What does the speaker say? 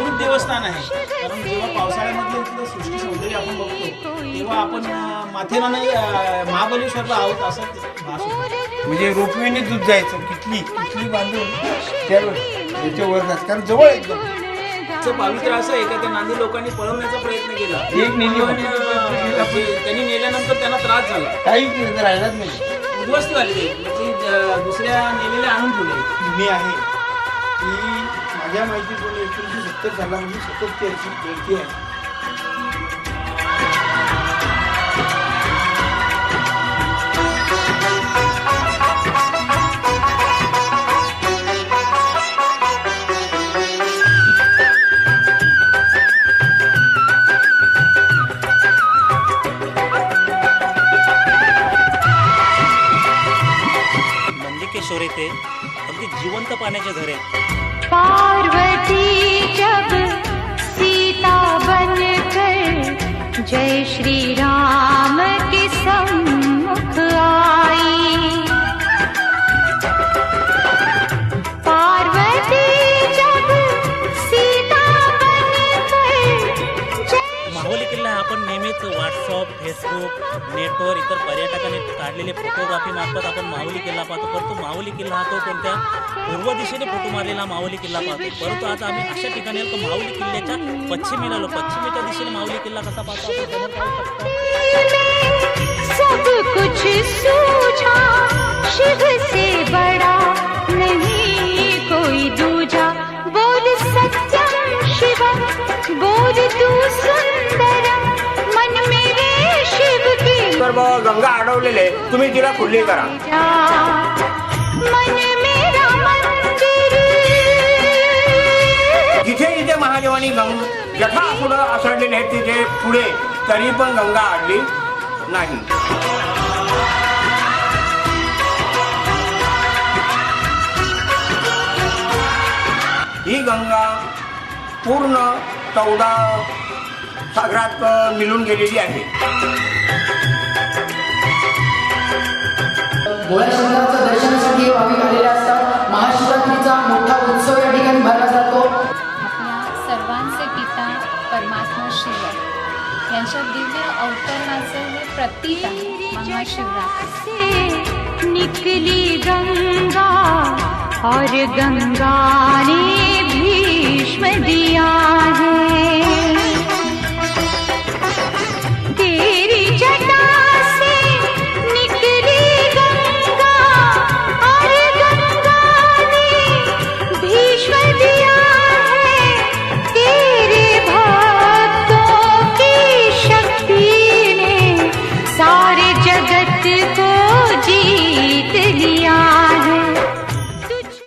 देवस्थान आहे. कारण जेव्हा पावसाळ्यामध्ये इथलं सृष्टी सौंदर्य आपण बघतो तेव्हा आपण अं, महाबळेश्वरला आहोत असं भास होतो. म्हणजे रोपवेने दूध जायचं किटली किटली बांधून त्या याच्या वर जायचं कारण जवळ एकदम. पावित्र्य असं आहे का त्या नांदी लोकांनी पळवण्याचा प्रयत्न केला? एक नेली पण, अं, जे- त्यांनी नेल्यानंतर त्यांना त्रास झाला. काहीच नाही, तर राहिलाच नाही. उद्ध्वस्त झाली ते ती, अं, दुसऱ्या नेलेल्या आणून ठेवले मी आहे. की माझ्या माहितीप्रमाणे एकोणीसशे सत्तर सालामध्ये म्हणजे सतत त्याची व्यक्ती आहे. नंदिकेश्वर येथे अगदी जिवंत पाण्याचे घर आहे पार्वती जब सीता बनकर जय श्री राम व्हॉट्सअप फेसबुक नेटवर इतर पर्यटकांनी काढलेले फोटोग्राफी मार्फत आपण माहुली किल्ला पाहतो. परंतु माहुली किल्ला हा तो कोणत्या पूर्व दिशेने फोटो मारलेला माहुली किल्ला पाहतो. परंतु आज आम्ही अशा ठिकाणी आलो माहुली किल्ल्याच्या पश्चिमेला आलो. पश्चिमेच्या दिशेने माहुली किल्ला कसा पाहतो आपण? समोर पाहू शकतो गंगा अडवलेले तुम्ही तिला खुल्ली करा. जिथे जिथे महादेवानी गंग जठा पुढं असडलेले आहेत तिथे पुढे तरी पण गंगा आडली नाही. ही गंगा पूर्ण चौदा सागरात मिळून गेलेली आहे. भोळ्या शंकराचं दर्शनासाठी हे भाविक आलेले असतात. महाशिवरात्रीचा मोठा उत्सव या ठिकाणी भरला जातो. सर्वांचे पिता परमात्मा शिव. यांच्या दिव्य अवतरणाचे हे प्रतीक आहे महाशिवरात्री. निकली गंगा और गंगा ने भीष्म दिया